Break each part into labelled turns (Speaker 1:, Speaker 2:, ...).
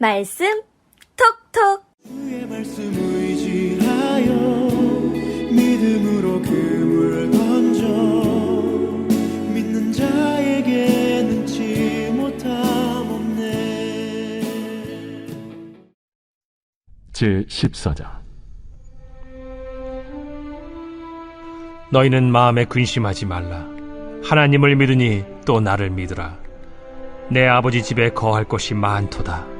Speaker 1: 말씀 톡톡
Speaker 2: 주의 말씀 의지하여 믿음으로 금을 던져 믿는 자에게 능치 못함 없네
Speaker 3: 제 14장
Speaker 4: 너희는 마음에 근심하지 말라. 하나님을 믿으니 또 나를 믿으라. 내 아버지 집에 거할 곳이 많도다.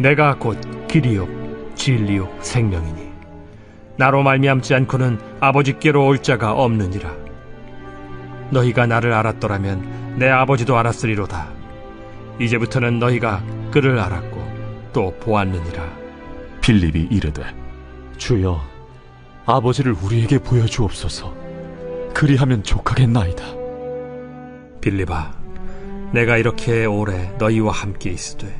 Speaker 4: 내가 곧 길이요 진리요 생명이니. 나로 말미암지 않고는 아버지께로 올 자가 없느니라. 너희가 나를 알았더라면 내 아버지도 알았으리로다. 이제부터는 너희가 그를 알았고 또 보았느니라.
Speaker 3: 빌립이 이르되 주여 아버지를 우리에게 보여주옵소서. 그리하면 족하겠나이다.
Speaker 4: 빌리바 내가 이렇게 오래 너희와 함께 있으되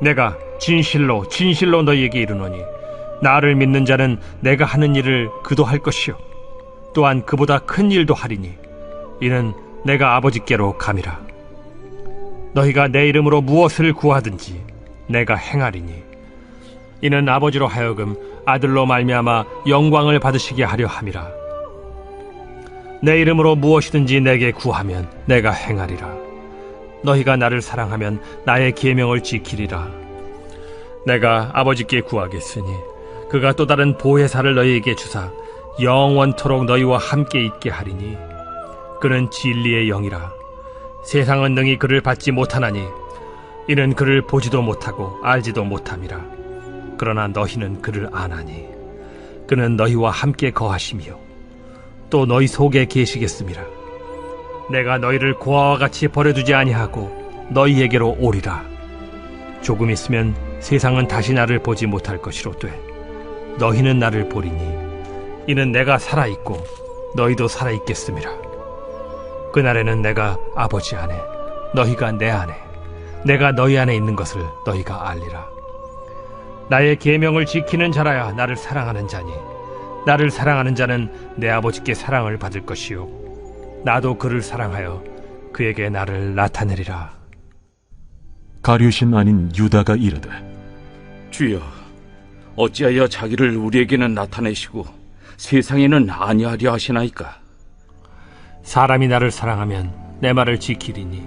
Speaker 4: 내가 진실로 진실로 너희에게 이르노니 나를 믿는 자는 내가 하는 일을 그도 할 것이요 또한 그보다 큰 일도 하리니 이는 내가 아버지께로 감이라. 너희가 내 이름으로 무엇을 구하든지 내가 행하리니 이는 아버지로 하여금 아들로 말미암아 영광을 받으시게 하려 함이라. 내 이름으로 무엇이든지 내게 구하면 내가 행하리라. 너희가 나를 사랑하면 나의 계명을 지키리라. 내가 아버지께 구하겠으니 그가 또 다른 보혜사를 너희에게 주사 영원토록 너희와 함께 있게 하리니 그는 진리의 영이라. 세상은 능히 그를 받지 못하나니 이는 그를 보지도 못하고 알지도 못함이라. 그러나 너희는 그를 아나니 그는 너희와 함께 거하시며 또 너희 속에 계시겠음이라 내가 너희를 고아와 같이 버려두지 아니하고 너희에게로 오리라. 조금 있으면 세상은 다시 나를 보지 못할 것이로되 너희는 나를 보리니 이는 내가 살아 있고 너희도 살아 있겠음이라 그날에는 내가 아버지 안에 너희가 내 안에 내가 너희 안에 있는 것을 너희가 알리라. 나의 계명을 지키는 자라야 나를 사랑하는 자니 나를 사랑하는 자는 내 아버지께 사랑을 받을 것이요 나도 그를 사랑하여 그에게 나를 나타내리라.
Speaker 3: 가룟신 아닌 유다가 이르되
Speaker 5: 주여, 어찌하여 자기를 우리에게는 나타내시고 세상에는 아니하려 하시나이까?
Speaker 4: 사람이 나를 사랑하면 내 말을 지키리니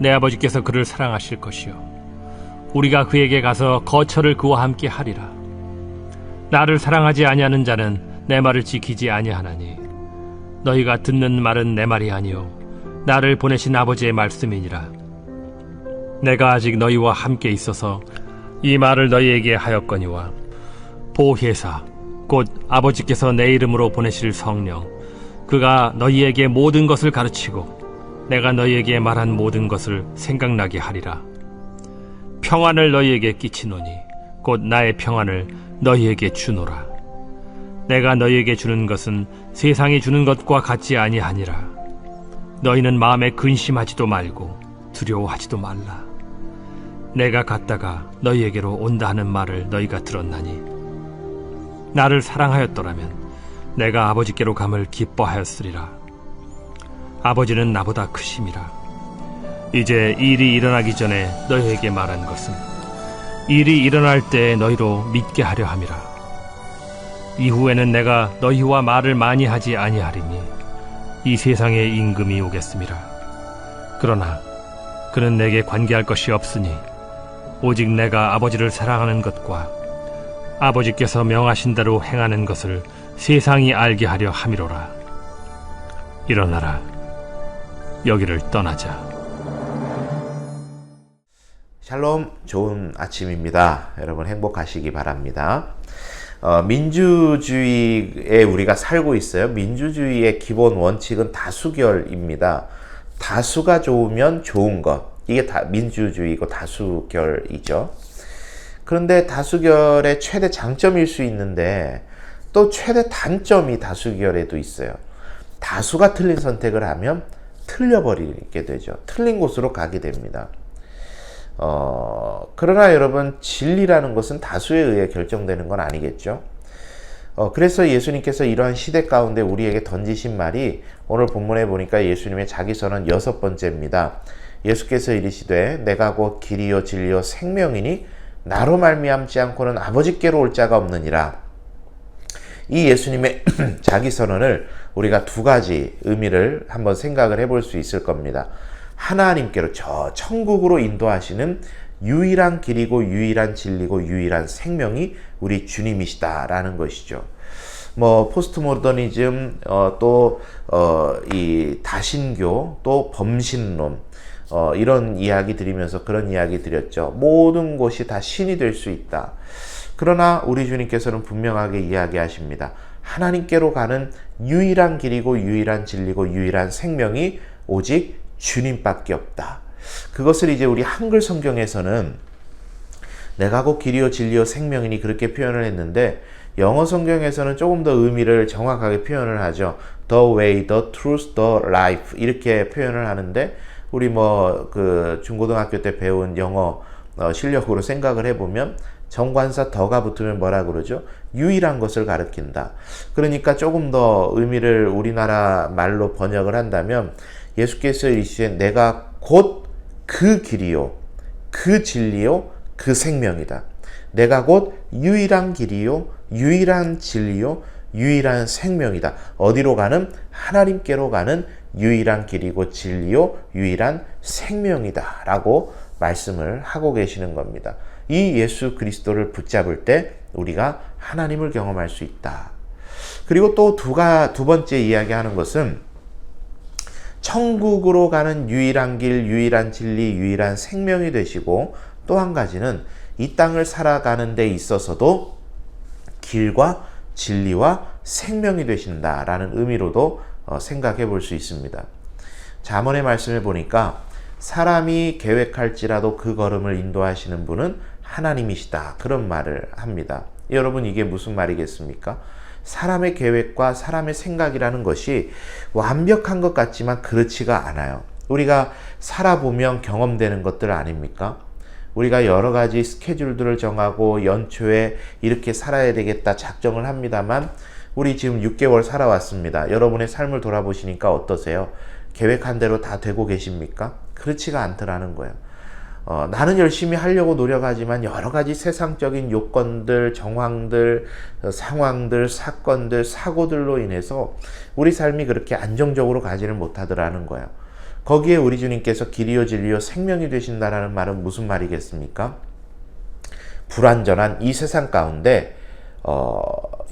Speaker 4: 내 아버지께서 그를 사랑하실 것이요. 우리가 그에게 가서 거처를 그와 함께 하리라. 나를 사랑하지 아니하는 자는 내 말을 지키지 아니하나니 너희가 듣는 말은 내 말이 아니요. 나를 보내신 아버지의 말씀이니라. 내가 아직 너희와 함께 있어서 이 말을 너희에게 하였거니와 보혜사 곧 아버지께서 내 이름으로 보내실 성령 그가 너희에게 모든 것을 가르치고 내가 너희에게 말한 모든 것을 생각나게 하리라. 평안을 너희에게 끼치노니 곧 나의 평안을 너희에게 주노라 내가 너희에게 주는 것은 세상이 주는 것과 같지 아니하니라. 너희는 마음에 근심하지도 말고 두려워하지도 말라. 내가 갔다가 너희에게로 온다 하는 말을 너희가 들었나니 나를 사랑하였더라면 내가 아버지께로 감을 기뻐하였으리라. 아버지는 나보다 크심이라. 이제 일이 일어나기 전에 너희에게 말한 것은 일이 일어날 때 너희로 믿게 하려 함이라 이후에는 내가 너희와 말을 많이 하지 아니하리니 이 세상에 임금이 오겠음이라 그러나 그는 내게 관계할 것이 없으니 오직 내가 아버지를 사랑하는 것과 아버지께서 명하신 대로 행하는 것을 세상이 알게 하려 함이로라. 일어나라. 여기를 떠나자.
Speaker 6: 샬롬 좋은 아침입니다. 여러분 행복하시기 바랍니다. 어, 민주주의에 우리가 살고 있어요. 민주주의의 기본 원칙은 다수결입니다. 다수가 좋으면 좋은 것. 이게 다 민주주의고 다수결이죠. 그런데 다수결의 최대 장점일 수 있는데 또 최대 단점이 다수결에도 있어요. 다수가 틀린 선택을 하면 틀려버리게 되죠. 틀린 곳으로 가게 됩니다. 어, 그러나 여러분, 진리라는 것은 다수에 의해 결정되는 건 아니겠죠? 어, 그래서 예수님께서 이러한 시대 가운데 우리에게 던지신 말이 오늘 본문에 보니까 예수님의 자기선언 여섯 번째입니다. 예수께서 이르시되 내가 곧 길이요 진리요 생명이니 나로 말미암지 않고는 아버지께로 올 자가 없느니라. 이 예수님의 자기 선언을 우리가 두 가지 의미를 한번 생각을 해볼 수 있을 겁니다. 하나님께로 저 천국으로 인도하시는 유일한 길이고 유일한 진리고 유일한 생명이 우리 주님이시다라는 것이죠. 뭐 포스트 모더니즘 어, 또이 다신교 또 범신론 어, 이런 이야기 드리면서 그런 이야기 드렸죠. 모든 곳이 다 신이 될 수 있다. 그러나 우리 주님께서는 분명하게 이야기하십니다. 하나님께로 가는 유일한 길이고 유일한 진리고 유일한 생명이 오직 주님밖에 없다. 그것을 이제 우리 한글 성경에서는 내가 곧 길이요 진리요 생명이니 그렇게 표현을 했는데 영어 성경에서는 조금 더 의미를 정확하게 표현을 하죠. The way, the truth, the life 이렇게 표현을 하는데 우리 뭐 그 중고등학교 때 배운 영어 어, 실력으로 생각을 해보면 정관사 더가 붙으면 뭐라 그러죠? 유일한 것을 가리킨다. 그러니까 조금 더 의미를 우리나라 말로 번역을 한다면 예수께서 이르시되 내가 곧 그 길이요, 그 진리요, 그 생명이다. 내가 곧 유일한 길이요, 유일한 진리요, 유일한 생명이다. 어디로 가는? 하나님께로 가는 유일한 길이고 진리요, 유일한 생명이다. 라고 말씀을 하고 계시는 겁니다. 이 예수 그리스도를 붙잡을 때 우리가 하나님을 경험할 수 있다. 그리고 또 두가 두 번째 이야기하는 것은 천국으로 가는 유일한 길, 유일한 진리, 유일한 생명이 되시고 또 한 가지는 이 땅을 살아가는 데 있어서도 길과 진리와 생명이 되신다라는 의미로도 어, 생각해 볼 수 있습니다. 자문의 말씀을 보니까 사람이 계획할지라도 그 걸음을 인도하시는 분은 하나님이시다. 그런 말을 합니다. 여러분, 이게 무슨 말이겠습니까? 사람의 계획과 사람의 생각이라는 것이 완벽한 것 같지만 그렇지가 않아요. 우리가 살아보면 경험되는 것들 아닙니까? 우리가 여러 가지 스케줄들을 정하고 연초에 이렇게 살아야 되겠다 작정을 합니다만 우리 지금 6개월 살아왔습니다. 여러분의 삶을 돌아보시니까 어떠세요? 계획한 대로 다 되고 계십니까? 그렇지가 않더라는 거예요. 어, 나는 열심히 하려고 노력하지만 여러 가지 세상적인 요건들, 정황들, 어, 상황들, 사건들, 사고들로 인해서 우리 삶이 그렇게 안정적으로 가지를 못하더라는 거예요. 거기에 우리 주님께서 길이요 진리요 생명이 되신다라는 말은 무슨 말이겠습니까? 불완전한 이 세상 가운데 어,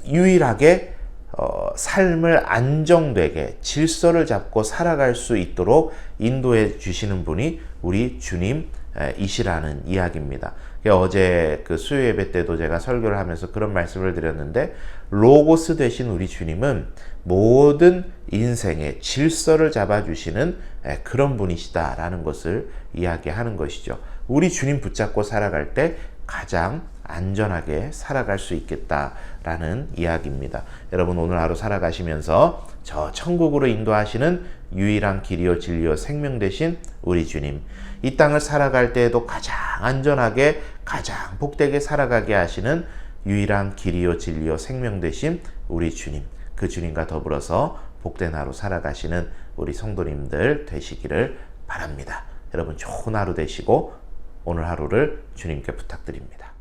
Speaker 6: 유일하게 어, 삶을 안정되게 질서를 잡고 살아갈 수 있도록 인도해 주시는 분이 우리 주님 이시라는 이야기입니다. 어제 그 수요 예배 때도 제가 설교를 하면서 그런 말씀을 드렸는데 로고스 되신 우리 주님은 모든 인생의 질서를 잡아주시는 그런 분이시다라는 것을 이야기하는 것이죠. 우리 주님 붙잡고 살아갈 때 가장 안전하게 살아갈 수 있겠다라는 이야기입니다. 여러분 오늘 하루 살아가시면서 저 천국으로 인도하시는 유일한 길이요 진리요 생명 되신 우리 주님 이 땅을 살아갈 때에도 가장 안전하게 가장 복되게 살아가게 하시는 유일한 길이요 진리요 생명 되신 우리 주님 그 주님과 더불어서 복된 하루 살아가시는 우리 성도님들 되시기를 바랍니다. 여러분 좋은 하루 되시고 오늘 하루를 주님께 부탁드립니다.